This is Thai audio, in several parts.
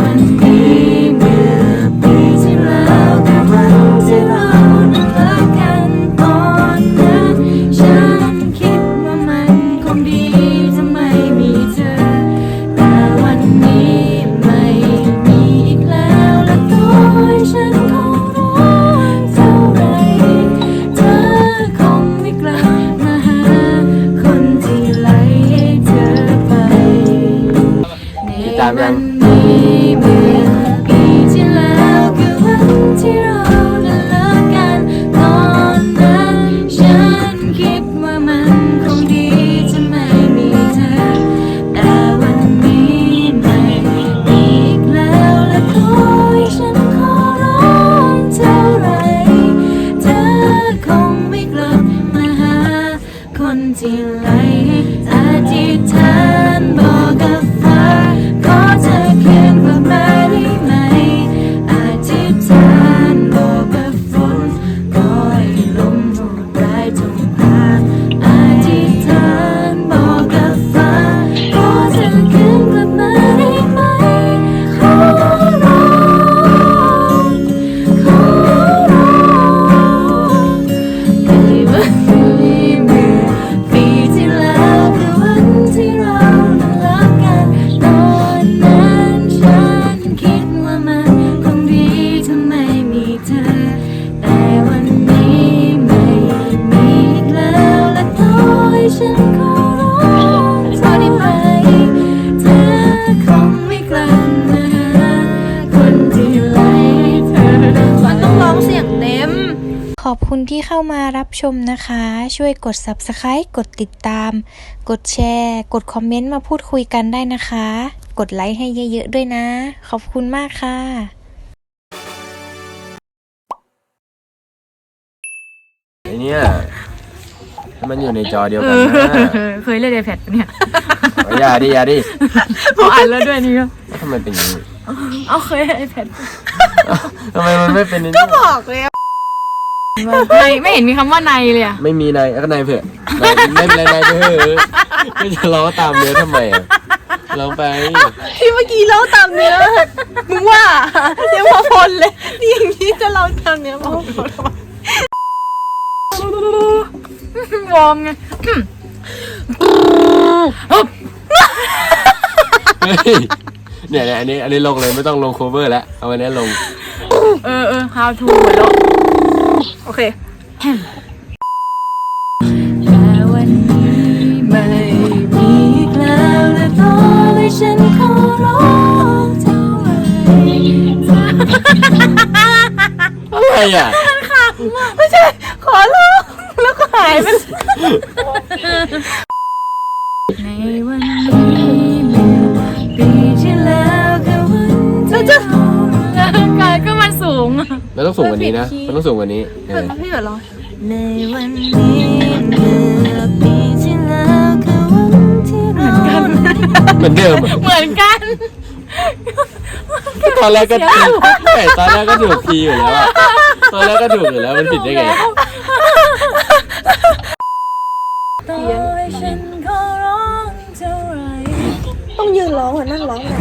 วันนี้เมื่อปีที่แล้วแต่วันที่เรานั้นเลิกกันตอนนั้นฉันคิดว่ามันคงดี ที่ไล่ คุณที่เข้ามารับชมนะคะ ช่วยกด subscribe กดติดตาม กดแชร์ กดคอมเมนต์มาพูดคุยกันได้นะคะ กดไลค์ให้เยอะๆด้วยนะ ขอบคุณมากค่ะไอเนี่ยให้มันอยู่ในจอเดียวกันนะเคยเล่นไอแพดเนี่ยเอาอย่าดิอย่าดิพออ่านแล้วด้วยนี่ก็แล้วทำไมเป็นอย่างนี้เอาเคยไอแพดทำไมมันไม่เป็นอย่างนี้บอกเลย ในไม่เห็นมีคำว่าในเลยอะไม่มีในก็ในเผื่อะในไม่เป็นไรในไปเถอะไม่จะร้องตามเนื้อทำไมอะร้องไป ที่เมื่อกี้เล่าตามเนื้อมึงว่าเดี๋ยวพอพลเลยนี่อย่างนี้จะเล่าตามเนื้อพอพลทำไมวอร์มไงเฮ้ยเนี่ยเนี่ยอันนี้อันนี้ลงเลยไม่ต้องลงโคเวอร์แล้วเอาอันนี้ลง เออเออ how to หัวเราะ โอเคแต่วันนี้ไม่มีอีกแล้วและต่อให้ฉันขอร้องเท่าไหร่เธออะไรอะไม่ใช่ ขอร้องแล้วก็หายไปในวันนี้ ต้องสูงกว่านี้นะ มันต้องสูงกว่านี้เออพี่แบบร้องในวันนี้เมื่อปีที่แล้วคือวันที่เราเหมือนเดิมอะเหมือนกันตอนแรกก็ถูกแต่ตอนแรกก็ถูกทีอยู่แล้วอะตอนแรกก็ถูกอยู่แล้วมันผิดได้ไงต่อให้ฉันขอร้องเท่าไหร่ต้องยืนร้องเหมือนนั่งร้องเลย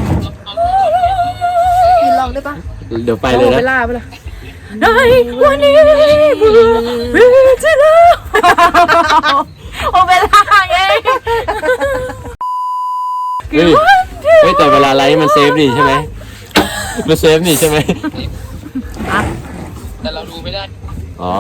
ยืนร้องได้ปะเดี๋ยวไปเลยเวนะลาไปละ ในวันนี้เมื่อปีที่แล้วโอเวลาไงเฮ้ยเฮ้ยแต่เวลาไลฟ์มันเซฟนี่ใช่ไหมมันเซฟนี่ใช่ไหมแต่เราดูไม่ได้ อ๋อ